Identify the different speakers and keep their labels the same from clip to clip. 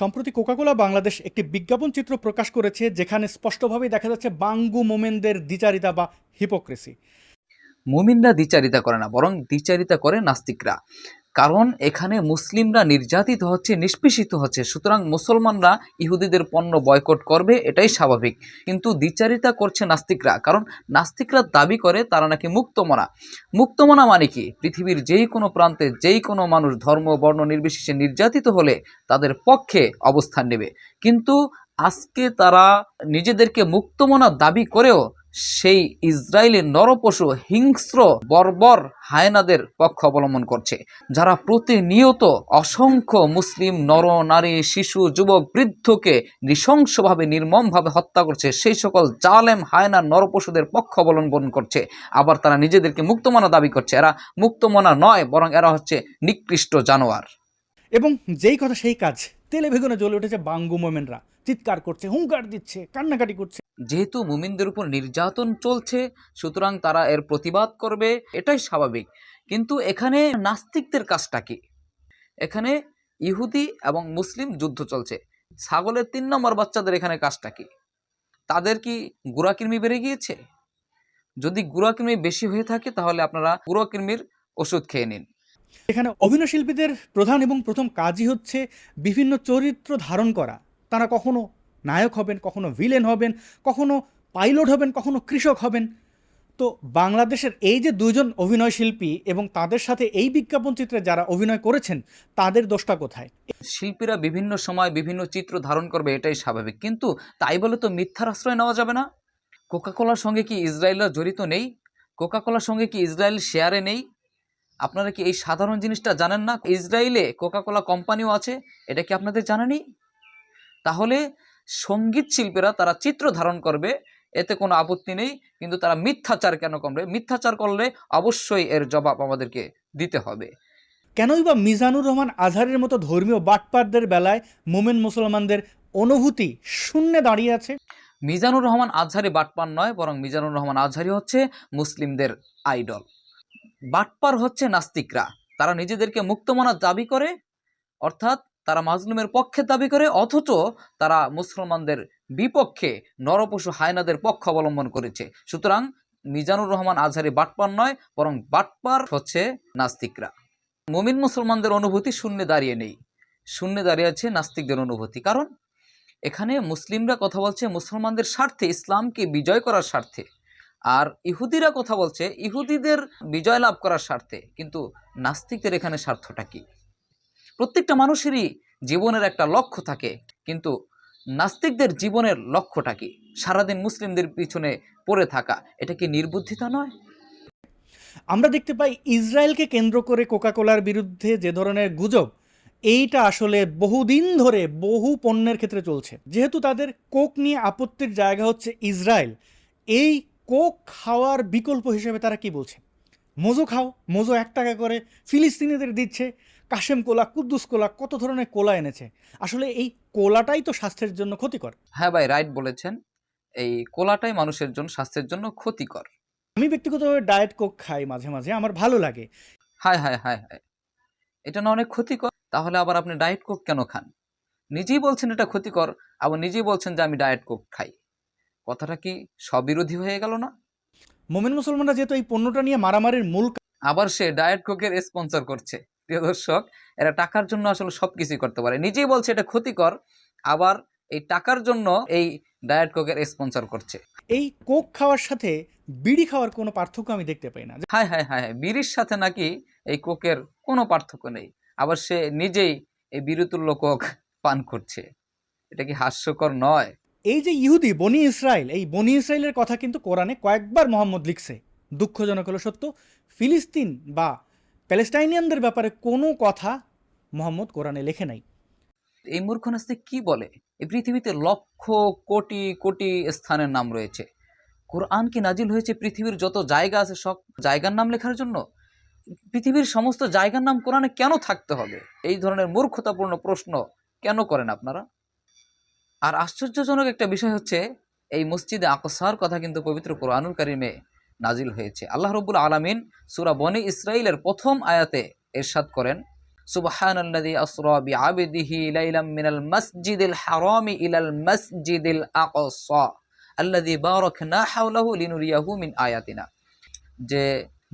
Speaker 1: সম্প্রতি কোকাকোলা বাংলাদেশ একটি বিজ্ঞাপন চিত্র প্রকাশ করেছে, যেখানে স্পষ্টভাবে দেখা যাচ্ছে বাঙ্গু মোমেনদের দ্বিচারিতা বা হিপোক্রেসি।
Speaker 2: মুমিনরা দ্বিচারিতা করে না, বরং দ্বিচারিতা করে নাস্তিকরা। কারণ এখানে মুসলিমরা নির্যাতিত হচ্ছে, নিষ্পেষিত হচ্ছে। সুতরাং মুসলমানরা ইহুদিদের পণ্য বয়কট করবে, এটাই স্বাভাবিক। কিন্তু দ্বিচারিতা করছে নাস্তিকরা, কারণ নাস্তিকরা দাবি করে তারা নাকি মুক্তমনা। মুক্তমনা মানে কি? পৃথিবীর যেই কোনো প্রান্তে যেই কোনো মানুষ ধর্ম, বর্ণ নির্বিশেষে নির্যাতিত হলে তাদের পক্ষে অবস্থান নেবে। কিন্তু আজকে তারা নিজেদেরকে মুক্তমনা দাবি করেও সেই ইসরায়েলের নরপশু হিংস্র বর্বর হায়নাদের পক্ষ অবলম্বন করছে, যারা প্রতিনিয়ত অসংখ্য মুসলিম নর, নারী, শিশু, যুবক, বৃদ্ধকে নৃশংসভাবে, নির্মমভাবে হত্যা করছে, সেই সকল জালেম হায়নার নরপশুদের পক্ষ অবলম্বন করছে। আবার তারা নিজেদেরকে মুক্তমনা দাবি করছে। এরা মুক্তমনা নয়, বরং এরা হচ্ছে নিকৃষ্ট জানোয়ার।
Speaker 1: এবং যেই কথা সেই কাজ তেলে বেগুনে জ্বলে উঠেছে বাঙ্গু মোমেনরা। চিৎকার করছে, হুঙ্কার দিচ্ছে, কান্নাকাটি করছে।
Speaker 2: যেহেতু মুমিনদের উপর নির্যাতন চলছে, সুতরাং তারা এর প্রতিবাদ করবে, এটাই স্বাভাবিক। কিন্তু এখানে নাস্তিকদের কাজটা কি? এখানে ইহুদি এবং মুসলিম যুদ্ধ চলছে। ছাগলের তিন নম্বর বাচ্চাদের এখানে কাজটা কি? তাদের কি গুড়াকৃমি বেড়ে গিয়েছে? যদি গুড়াকৃমি বেশি হয়ে থাকে, তাহলে আপনারা গুড়াকৃমির ওষুধ খেয়ে নিন।
Speaker 1: এখানে অভিনয় শিল্পীদের প্রধান এবং প্রথম কাজই হচ্ছে বিভিন্ন চরিত্র ধারণ করা। তারা কখনো নায়ক হবেন, কখনো ভিলেন হবেন, কখনো পাইলট হবেন, কখনো কৃষক হবেন। তো বাংলাদেশের এই যে দুজন অভিনয় শিল্পী এবং তাদের সাথে এই বিজ্ঞাপন চিত্রে যারা অভিনয় করেছেন, তাদের দোষটা কোথায়?
Speaker 2: শিল্পীরা বিভিন্ন সময় বিভিন্ন চিত্র ধারণ করবে, এটাই স্বাভাবিক। কিন্তু তাই বলে তো মিথ্যার আশ্রয় নেওয়া যাবে না? কোকাকোলার সঙ্গে কি ইসরায়েলরা জড়িত নেই? কোকাকোলার সঙ্গে কি ইসরায়েল শেয়ারে নেই? আপনারা কি এই সাধারণ জিনিসটা জানেন না? ইসরায়েলে কোকাকোলা কোম্পানিও আছে, এটা কি আপনাদের জানা নেই? তাহলে সংগীত শিল্পীরা তারা চিত্র ধারণ করবে এতে কোনো আপত্তি নেই কিন্তু তারা মিথ্যাচার কেন করবে? মিথ্যাচার করলে অবশ্যই এর জবাব আমাদেরকে দিতে হবে।
Speaker 1: কেনই বা মিজানুর রহমান আজহারের মতো ধর্মীয় বাটপারদের বেলায় মোমেন মুসলমানদের অনুভূতি শূন্যে দাঁড়িয়ে আছে?
Speaker 2: মিজানুর রহমান আজহারি বাটপার নয় বরং মিজানুর রহমান আজহারি হচ্ছে মুসলিমদের আইডল। বাটপার হচ্ছে নাস্তিকরা। তারা নিজেদেরকে মুক্তমনা দাবি করে অর্থাৎ তারা মাজলুমের পক্ষে দাবি করে, অথচ তারা মুসলমানদের বিপক্ষে নরপশু হায়নাদের পক্ষ অবলম্বন করেছে। সুতরাং মিজানুর রহমান আজহারি বাটপার নয়, বরং বাটপার হচ্ছে নাস্তিকরা। মুমিন মুসলমানদের অনুভূতি শূন্যে দাঁড়িয়ে নেই। শূন্যে দাঁড়িয়ে আছে নাস্তিকদের অনুভূতি। কারণ এখানে মুসলিমরা কথা বলছে মুসলমানদের স্বার্থে, ইসলামকে বিজয় করার স্বার্থে। আর ইহুদিরা কথা বলছে ইহুদিদের বিজয় লাভ করার স্বার্থে। কিন্তু নাস্তিকদের এখানে স্বার্থটা কি? প্রত্যেকটা মানুষেরই জীবনের একটা লক্ষ্য থাকে, কিন্তু নাস্তিকদের জীবনের লক্ষ্যটা কি? সারাদিন মুসলিমদের পিছনে পড়ে থাকা, এটা কি নির্বুদ্ধিতা নয়?
Speaker 1: আমরা দেখতে পাই ইসরায়েলকে কেন্দ্র করে কোকাকোলার বিরুদ্ধে যে ধরনের গুজব, এইটা আসলে বহুদিন ধরে বহু পণ্যের ক্ষেত্রে চলছে। যেহেতু তাদের কোক নিয়ে আপত্তির জায়গা হচ্ছে ইসরায়েল, এই কোক খাওয়ার বিকল্প হিসেবে তারা কি বলছে? মোজো খাও, মোজো এক টাকা করে ফিলিস্তিনিদের দিচ্ছে কাশেম কোলা কুদ্দুস কোলা কত ধরনের কোলা এনেছে। আসলে এই কোলাটাই তো স্বাস্থ্যের জন্য ক্ষতিকর।
Speaker 2: হ্যাঁ ভাই রাইট বলেছেন। এই কোলাটাই মানুষের জন্য স্বাস্থ্যের জন্য ক্ষতিকর।
Speaker 1: আমি ব্যক্তিগতভাবে ডায়েট কোক খাই মাঝে মাঝে আমার ভালো লাগে।
Speaker 2: হায় হায় হায় হায়। এটা না অনেক ক্ষতিকর? তাহলে আবার আপনি ডায়েট কোক কেন খান? নিজেই বলছেন এটা ক্ষতিকর আবার নিজেই বলছেন যে আমি ডায়েট কোক খাই। কথাটা কি স্ববিরোধী হয়ে গেল না?
Speaker 1: মোমেন মুসলমানরা যেহেতু এই পণ্যটা নিয়ে মারামারির মূল
Speaker 2: আবার সে ডায়েট কোকের স্পন্সর করছে। প্রিয় দর্শক এরা টাকার জন্য আসলে সব কিছুই করতে পারে। নিজেই বলছে এটা ক্ষতিকর আবার এই টাকার জন্য এই ডায়েট কোকের স্পন্সর করছে।
Speaker 1: এই কোক খাওয়ার সাথে বিড়ি খাওয়ার কোনো পার্থক্য আমি দেখতে পাই না।
Speaker 2: হ্যাঁ হ্যাঁ হ্যাঁ হ্যাঁ বিড়ির সাথে নাকি এই কোকের কোনো পার্থক্য নেই। আবার সে নিজেই এই বিরুতুল্য কোক পান করছে। এটা কি হাস্যকর নয়?
Speaker 1: এই যে ইহুদি বনি ইসরায়েল এই বনি ইসরায়েলের কথা কিন্তু কোরআনে কয়েকবার মোহাম্মদ লিখছে। দুঃখজনক হলো সত্য ফিলিস্তিন বা প্যালেস্টাইনিয়ানদের ব্যাপারে কোনো কথা মোহাম্মদ কোরআনে লেখে নাই।
Speaker 2: এই মূর্খ নাস্তিক কি বলে? এই পৃথিবীতে লক্ষ, কোটি কোটি স্থানের নাম রয়েছে। কোরআন কি নাজিল হয়েছে পৃথিবীর যত জায়গা আছে সব জায়গার নাম লেখার জন্য? পৃথিবীর সমস্ত জায়গার নাম কোরআনে কেন থাকতে হবে? এই ধরনের মূর্খতাপূর্ণ প্রশ্ন কেন করেন আপনারা? আর আশ্চর্যজনক একটা বিষয় হচ্ছে, এই মসজিদে আকসার কথা কিন্তু পবিত্র কোরআনুল কারিমে নাজিল হয়েছে। আল্লাহ রব্বুল আলমিন সুরা বনি ইসরাইলের প্রথম আয়াতে এরশাদ করেন বিআবদিহি লাইলাম মিনাল ইলাল হাওলাহু লিনুরিয়াহু আয়াতিনা। যে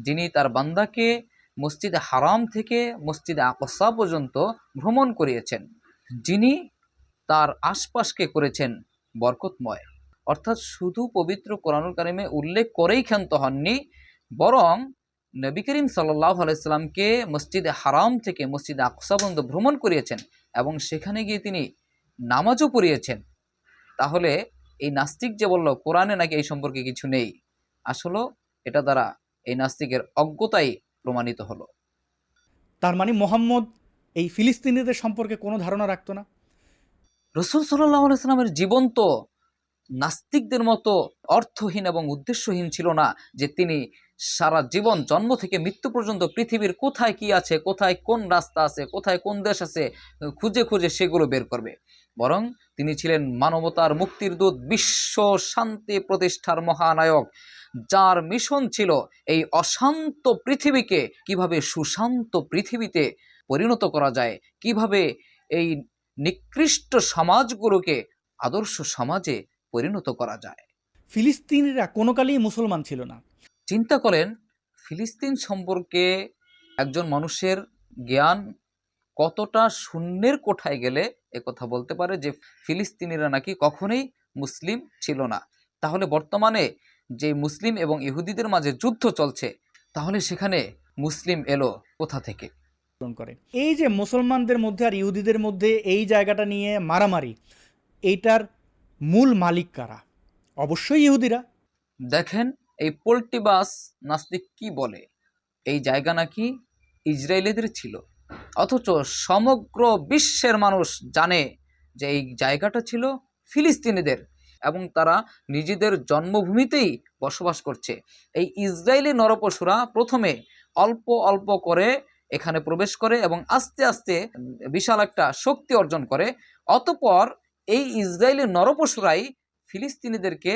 Speaker 2: যিনি তার বান্দাকে মসজিদে হারাম থেকে মসজিদে আকসা পর্যন্ত ভ্রমণ করিয়েছেন, যিনি তার আশপাশকে করেছেন বরকতময়। অর্থাৎ শুধু পবিত্র কোরআনুল কারিমে উল্লেখ করেই ক্ষান্ত হননি বরং নবী করিম সাল্লাহ আলাইসাল্লামকে মসজিদে হারাম থেকে মসজিদে আকসা পর্যন্ত ভ্রমণ করিয়েছেন এবং সেখানে গিয়ে তিনি নামাজও পড়িয়েছেন। তাহলে এই নাস্তিক যে বলল কোরআনে নাকি এই সম্পর্কে কিছু নেই? আসলে এটা দ্বারা এই নাস্তিকের অজ্ঞতাই প্রমাণিত হলো।
Speaker 1: তার মানে মোহাম্মদ এই ফিলিস্তিনিদের সম্পর্কে কোনো ধারণা রাখতো না?
Speaker 2: রসুল সাল্লাহ আলাইস্লামের জীবন তো নাস্তিকদের মতো অর্থহীন এবং উদ্দেশ্যহীন ছিল না যে তিনি সারা জীবন জন্ম থেকে মৃত্যু পর্যন্ত পৃথিবীর কোথায় কি আছে, কোথায় কোন রাস্তা আছে, কোথায় কোন দেশ আছে, খুঁজে খুঁজে সেগুলো বের করবে। বরং তিনি ছিলেন মানবতার মুক্তির দূত, বিশ্ব শান্তি প্রতিষ্ঠার মহানায়ক, যার মিশন ছিল এই অশান্ত পৃথিবীকে কীভাবে সুশান্ত পৃথিবীতে পরিণত করা যায়, কীভাবে এই নিকৃষ্ট সমাজগুলোকে আদর্শ সমাজে পরিণত করা যায়।
Speaker 1: ফিলিস্তিনিরা কোনো কালেই মুসলমান ছিল না।
Speaker 2: চিন্তা করেন ফিলিস্তিন সম্পর্কে একজন মানুষের জ্ঞান কতটা শূন্যের কোঠায় গেলে কথা বলতে পারে যে ফিলিস্তিনিরা নাকি কখনোই মুসলিম ছিল না। তাহলে বর্তমানে যে মুসলিম এবং ইহুদিদের মাঝে যুদ্ধ চলছে তাহলে সেখানে মুসলিম এলো কোথা থেকে?
Speaker 1: করে। এই যে মুসলমানদের মধ্যে আর ইহুদিদের মধ্যে এই জায়গাটা নিয়ে মারামারি এইটার মূল মালিক কারা? অবশ্যই ইহুদিরা।
Speaker 2: দেখেন, এই পোল্ট্রি বাস নাস্তিক কি বলে? এই জায়গা নাকি ইসরায়েলিদের ছিল। অথচ সমগ্র বিশ্বের মানুষ জানে যে এই জায়গাটা ছিল ফিলিস্তিনিদের এবং তারা নিজেদের জন্মভূমিতেই বসবাস করছে। এই ইসরায়েলি নরপশুরা প্রথমে অল্প অল্প করে এখানে প্রবেশ করে এবং আস্তে আস্তে বিশাল একটা শক্তি অর্জন করে। অতপর এই ইসরায়েলি নরপশুরাই ফিলিস্তিনিদেরকে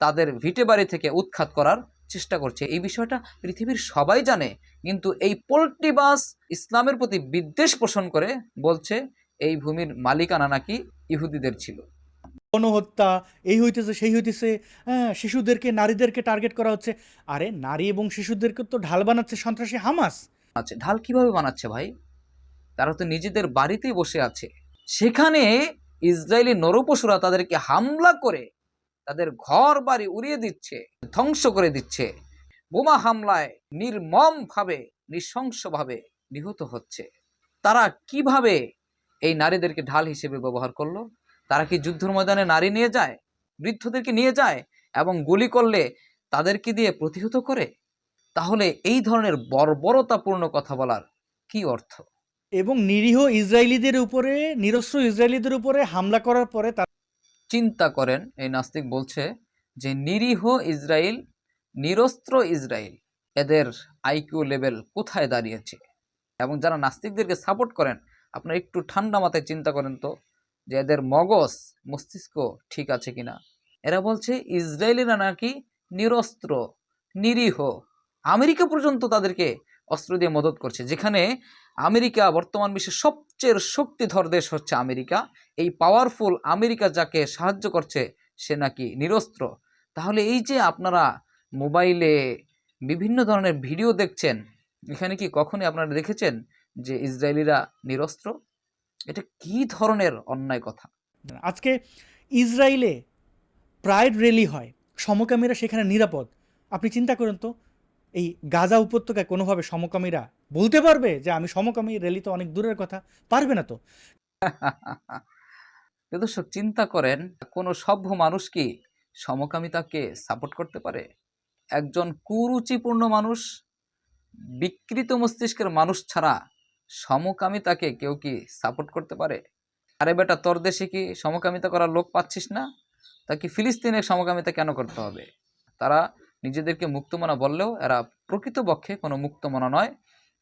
Speaker 2: তাদের ভিটে বাড়ি থেকে উৎখাত করার চেষ্টা করছে। এই বিষয়টা পৃথিবীর সবাই জানে কিন্তু এই পোল্ট্রি বাস ইসলামের প্রতি বিদ্বেষ পোষণ করে বলছে এই ভূমির মালিকানা নাকি ইহুদিদের ছিল।
Speaker 1: গণহত্যা এই হইতেছে সেই হইতেছে হ্যাঁ শিশুদেরকে নারীদেরকে টার্গেট করা হচ্ছে। আরে নারী এবং শিশুদেরকে তো ঢাল বানাচ্ছে সন্ত্রাসী হামাস।
Speaker 2: আছে ঢাল কীভাবে বানাচ্ছে ভাই? তারা তো নিজেদের বাড়িতেই বসে আছে। সেখানে ইসরায়েলি নরপশুরা তাদেরকে হামলা করে তাদের ঘর বাড়ি উড়িয়ে দিচ্ছে, ধ্বংস করে দিচ্ছে। বোমা হামলায় নির্মমভাবে, নৃশংসভাবে নিহত হচ্ছে। তারা কীভাবে এই নারীদেরকে ঢাল হিসেবে ব্যবহার করল? তারা কি যুদ্ধের ময়দানে নারী নিয়ে যায়, বৃদ্ধদেরকে নিয়ে যায় এবং গুলি করলে তাদেরকে দিয়ে প্রতিহত করে? তাহলে এই ধরনের বর্বরতাপূর্ণ কথা বলার কি অর্থ?
Speaker 1: এবং নিরীহ ইসরায়েলিদের উপরে, নিরস্ত্র ইসরায়েলিদের উপরে হামলা করার পরে তারা
Speaker 2: চিন্তা করেন, এই নাস্তিক বলছে যে নিরীহ ইসরায়েল, নিরস্ত্র ইসরায়েল এদের আইকিউ লেভেল কোথায় দাঁড়িয়েছে? এবং যারা নাস্তিকদেরকে সাপোর্ট করেন, আপনারা একটু ঠান্ডা মাথায় চিন্তা করেন তো যে এদের মগজ, মস্তিষ্ক ঠিক আছে কিনা? এরা বলছে ইসরায়েলিরা নাকি নিরস্ত্র, নিরীহ। আমেরিকা পর্যন্ত তাদেরকে অস্ত্র দিয়ে মদত করছে। যেখানে আমেরিকা বর্তমান বিশ্বের সবচেয়ে শক্তিধর দেশ হচ্ছে আমেরিকা। এই পাওয়ারফুল আমেরিকা যাকে সাহায্য করছে, সে নাকি নিরস্ত্র। তাহলে এই যে আপনারা মোবাইলে বিভিন্ন ধরনের ভিডিও দেখছেন, এখানে কি কখনই আপনারা দেখেছেন যে ইসরায়েলিরা নিরস্ত্র? এটা কি ধরনের অন্যায় কথা?
Speaker 1: আজকে ইসরায়েলে প্রাইড র্যালি হয়। সমকামীরা সেখানে নিরাপদ। আপনি চিন্তা করেন তো এই গাজা উপত্যকায় কোনোভাবে সমকামীরা বলতে পারবে যে আমি সমকামী র্যালি তো অনেক দূরের কথা? পারবে না তো।
Speaker 2: দর্শক, চিন্তা করেন, কোনো সভ্য মানুষ কি সমকামিতাকে সাপোর্ট করতে পারে? একজন কুরুচিপূর্ণ মানুষ, বিকৃত মস্তিষ্কের মানুষ ছাড়া সমকামিতাকে কেউ কি সাপোর্ট করতে পারে? আরে বেটা, তোর দেশে কি সমকামিতা করার লোক পাচ্ছিস না? তা কি ফিলিস্তিনের সমকামিতা কেন করতে হবে? তারা নিজেদেরকে মুক্তমনা বললেও এরা প্রকৃতপক্ষে কোনো মুক্তমনা নয়।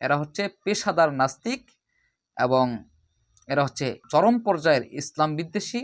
Speaker 2: এরা হচ্ছে পেশাদার নাস্তিক এবং এরা হচ্ছে চরম পর্যায়ের ইসলাম বিদ্বেষী।